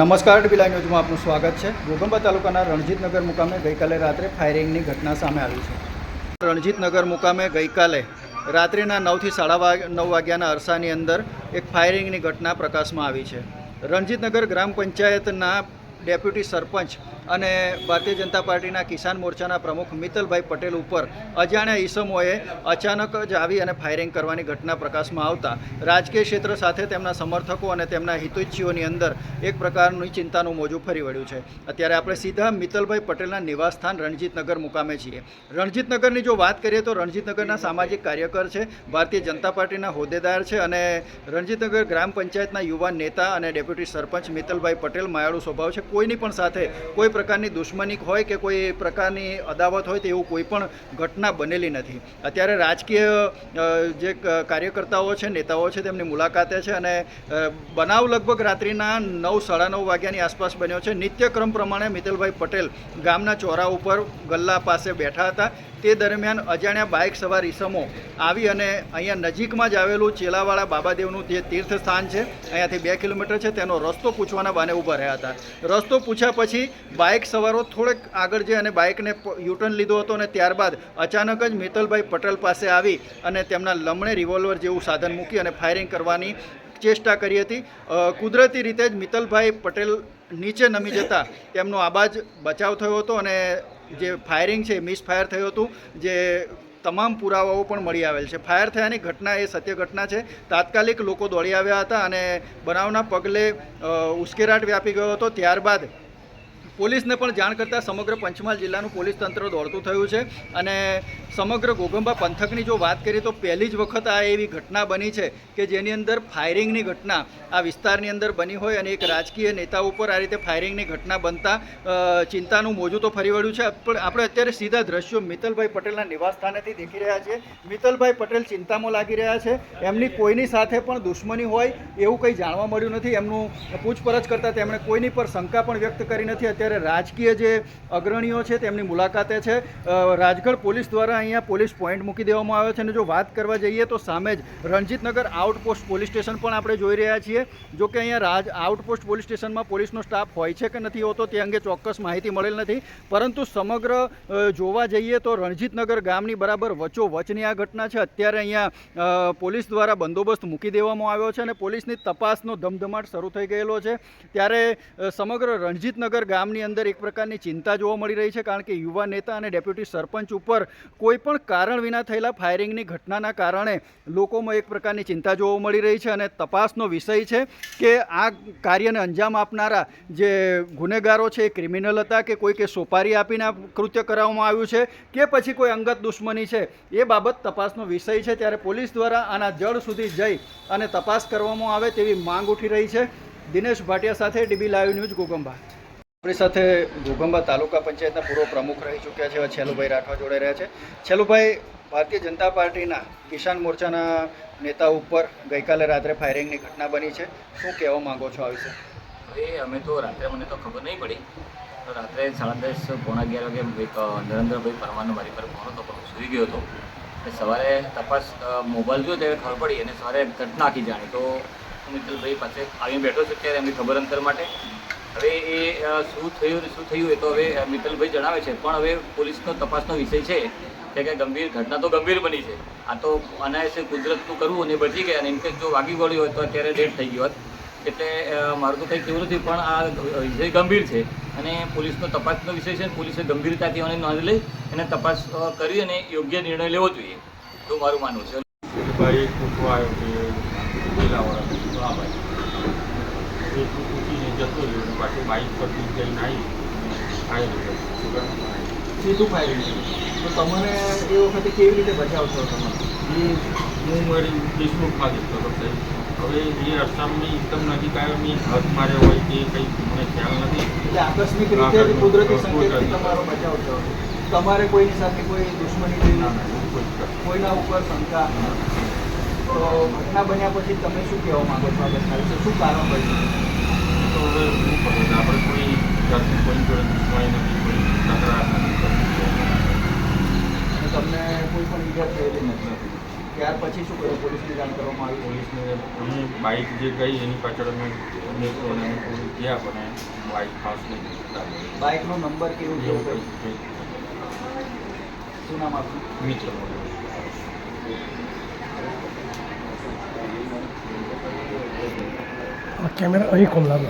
નમસ્કાર ડીબીલા ન્યૂઝમાં આપનું સ્વાગત છે. ઘોગંબા તાલુકાના રણજીતનગર મુકામે ગઈકાલે રાત્રે ફાયરિંગની ઘટના સામે આવી છે. રણજીતનગર મુકામે ગઈકાલે રાત્રિના નવથી સાડા નવ વાગ્યાના અરસાની અંદર એક ફાયરિંગની ઘટના પ્રકાશમાં આવી છે. રણજીતનગર ગ્રામ પંચાયતના ડેપ્યુટી સરપંચ અને ભારતીય જનતા પાર્ટીના કિસાન મોરચાના પ્રમુખ મિત્તલભાઈ પટેલ ઉપર અજાણ્યા ઈસમોએ અચાનક જ આવી અને ફાયરિંગ કરવાની ઘટના પ્રકાશમાં આવતા રાજકીય ક્ષેત્ર સાથે તેમના સમર્થકો અને તેમના હિતોચ્છીઓની અંદર એક પ્રકારની ચિંતાનું મોજું ફરી વળ્યું છે. અત્યારે આપણે સીધા મિત્તલભાઈ પટેલના નિવાસસ્થાન રણજીતનગર મુકામે છીએ. રણજીતનગરની જો વાત કરીએ તો રણજીતનગરના સામાજિક કાર્યકર છે, ભારતીય જનતા પાર્ટીના હોદ્દેદાર છે અને રણજીતનગર ગ્રામ પંચાયતના યુવા નેતા અને ડેપ્યુટી સરપંચ મિત્તલભાઈ પટેલ માયાળુ સ્વભાવ છે. કોઈની પણ સાથે કોઈ પ્રકારની દુશ્મની હોય કે કોઈ પ્રકારની અદાવત હોય તેવું કોઈ પણ ઘટના બનેલી નથી. અત્યારે રાજકીય જે કાર્યકર્તાઓ છે, નેતાઓ છે, તેમની મુલાકાતે છે અને બનાવ લગભગ રાત્રિના નવ, સાડા નવ વાગ્યાની આસપાસ બન્યો છે. નિત્યક્રમ પ્રમાણે મિતલભાઈ પટેલ ગામના ચોરા ઉપર ગલ્લા પાસે બેઠા હતા. તે દરમિયાન અજાણ્યા બાઇક સવાર ઈસમો આવી અને અહીંયા નજીકમાં જ આવેલું ચેલાવાળા બાબાદેવનું જે તીર્થ સ્થાન છે, અહીંયાથી બે કિલોમીટર છે, તેનો રસ્તો પૂછવાના બાને ઊભા રહ્યા હતા. રસ્તો પૂછ્યા પછી બાઇક સવારો થોડેક આગળ જઈ અને બાઇકને યુટર્ન લીધો હતો અને ત્યારબાદ અચાનક જ મિત્તલભાઈ પટેલ પાસે આવી અને તેમના લમણે રિવોલ્વર જેવું સાધન મૂકી અને ફાયરિંગ કરવાની ચેષ્ટા કરી હતી. કુદરતી રીતે જ મિત્તલભાઈ પટેલ નીચે નમી જતા તેમનો આબાજ બચાવ થયો હતો અને જે ફાયરિંગ છે મિસફાયર થયું હતું, જે તમામ પુરાવાઓ પણ મળી આવેલ છે. ફાયર થયાની ઘટના એ સત્ય ઘટના છે. તાત્કાલિક લોકો દોડી આવ્યા હતા અને બનાવના પગલે ઉશ્કેરાટ વ્યાપી ગયો હતો. ત્યારબાદ પોલીસને પણ જાણ કરતાં સમગ્ર પંચમહાલ જિલ્લાનું પોલીસ તંત્ર દોડતું થયું છે અને સમગ્ર ગોગંબા પંથકની જો વાત કરીએ તો પહેલી જ વખત આ એવી ઘટના બની છે કે જેની અંદર ફાયરિંગની ઘટના આ વિસ્તારની અંદર બની હોય અને એક રાજકીય નેતા ઉપર આ રીતે ફાયરિંગની ઘટના બનતા ચિંતાનું મોજું તો ફરી વળ્યું છે. પણ આપણે અત્યારે સીધા દ્રશ્યો મિત્તલભાઈ પટેલના નિવાસ સ્થાનેથી દેખી રહ્યા છીએ. મિત્તલભાઈ પટેલ ચિંતામાં લાગી રહ્યા છે. એમની કોઈની સાથે પણ દુશ્મની હોય એવું કંઈ જાણવા મળ્યું નથી. એમનું પૂછપરછ કરતાં તેમણે કોઈની પર શંકા પણ વ્યક્ત કરી નથી. અત્યારે રાજકીય જે અગ્રણીઓ છે તેમની મુલાકાતે છે. રાજગઢ પોલીસ દ્વારા અહીંયા પોલીસ પોઈન્ટ મૂકી દેવામાં આવ્યો છે અને જો વાત કરવા જઈએ તો સામે જ રણજીતનગર આઉટપોસ્ટ પોલીસ સ્ટેશન પણ આપણે જોઈ રહ્યા છીએ. જો કે અહીંયા રાજ આઉટપોસ્ટ પોલીસ સ્ટેશનમાં પોલીસનો સ્ટાફ હોય છે કે નથી હોતો તે અંગે ચોક્કસ માહિતી મળેલ નથી. પરંતુ સમગ્ર જોવા જઈએ તો રણજીતનગર ગામની બરાબર વચોવચની વચની આ ઘટના છે. અત્યારે અહીંયા પોલીસ દ્વારા બંદોબસ્ત મૂકી દેવામાં આવ્યો છે અને પોલીસની તપાસનો ધમધમાટ શરૂ થઈ ગયેલો છે. ત્યારે સમગ્ર રણજીતનગર ગામની અંદર એક પ્રકારની ચિંતા જોવા મળી રહી છે કારણ કે યુવા નેતા અને ડેપ્યુટી સરપંચ ઉપર કોઈ પણ કારણ વિના થયેલા ફાયરિંગની ઘટનાના કારણે લોકોમાં એક પ્રકારની ચિંતા જોવા મળી રહી છે અને તપાસનો વિષય છે કે આ કાર્યને અંજામ આપનારા જે ગુનેગારો છે, એ ક્રિમિનલ હતા કે કોઈ કે સોપારી આપીને કૃત્ય કરાવવામાં આવ્યું છે કે પછી કોઈ અંગત દુશ્મની છે, એ બાબત તપાસનો વિષય છે. ત્યારે પોલીસ દ્વારા આના જળ સુધી જઈ અને તપાસ કરવામાં આવે તેવી માંગ ઉઠી રહી છે. દિનેશ ભાટિયા સાથે ડીબી લાઈવ ન્યૂઝ ગોગંબા. આપણી સાથે ઘોઘંબા તાલુકા પંચાયતના પૂર્વ પ્રમુખ રહી ચૂક્યા છે, છેલુભાઈ રાઠવા જોડાઈ રહ્યા છે. છેલુભાઈ, ભારતીય જનતા પાર્ટીના કિસાન મોરચાના નેતા ઉપર ગઈકાલે રાત્રે ફાયરિંગની ઘટના બની છે. શું કહેવા માંગો છો આ વિશે એ અમે તો રાત્રે, મને તો ખબર નહીં પડી. રાત્રે સાડા દસ, પોણા અગિયાર વાગે એક નરેન્દ્રભાઈ પરમારનો મારી પર ફોન હતો, પણ હું સૂઈ ગયો હતો. એટલે સવારે તપાસ મોબાઈલ જોયો ત્યારે ખબર પડી અને સવારે ઘટના આખી જાણી. તો હું મિત્તલભાઈ પાસે આવીને બેઠો છું, ત્યારે એમની ખબર અંતર માટે. હવે એ શું થયું શું થયું એ તો હવે મિત્તલભાઈ જણાવે છે. પણ હવે પોલીસનો તપાસનો વિષય છે કે કે ગંભીર ઘટના તો ગંભીર બની છે. આ તો અનાયસે કુદરતનું કરવું અને બચી ગયા અને ઇનકેસ જો વાગી ગળી હોય તો અત્યારે ડેટ થઈ ગયો હોત. એટલે મારું તો કંઈ કેવું નથી, પણ આ વિષય ગંભીર છે. અને પોલીસનો તપાસનો વિષય છે અને પોલીસે ગંભીરતાથી આની નોંધ લઈ અને તપાસ કરી અને યોગ્ય નિર્ણય લેવો જોઈએ. એવું મારું માનવું છે. ભાઈ આવ્યો કે જતો રહ્યો પાછું બાઇક પરથી જઈને આવી અને સીધું ફાઈ રહ્યું તો તમને એ વખતે કેવી રીતે બચાવશો તમે હું હું મારી દેશમુખમાં જતો હતો સાહેબ હવે એ રસ્તામાં એકદમ નજીક આવ્યો મેં હાથ માર્યો હોય કે કંઈ મને ખ્યાલ નથી. એટલે આકસ્મિક રીતે કુદરતી સંકેતથી તમારો બચાવ થયો? તમારે કોઈની સાથે કોઈ દુશ્મની જેવી કોઈના ઉપર શંકા? તો ઘટના બન્યા પછી તમે શું કહેવા માંગો છો? શું કારણ છે તો હવે શું કરું આપણે કોઈ જાતની કોઈ જોડે દુશ્મની નથી કોઈ તકરાર નથી અને તમને કોઈ પણ ઈજા થયેલી નથી. ત્યાર પછી શું કર્યું? પોલીસને જાણ કરવામાં આવી? પોલીસને અમે બાઇક જે ગઈ એની પાછળ અમે પોલીસ ગયા પણ બાઇક ખાસ નહીં બાઇકનો નંબર કેવું છે શું નામ આપનું? મિત્ર. આ કેમેરા અહીં કોણ લાગે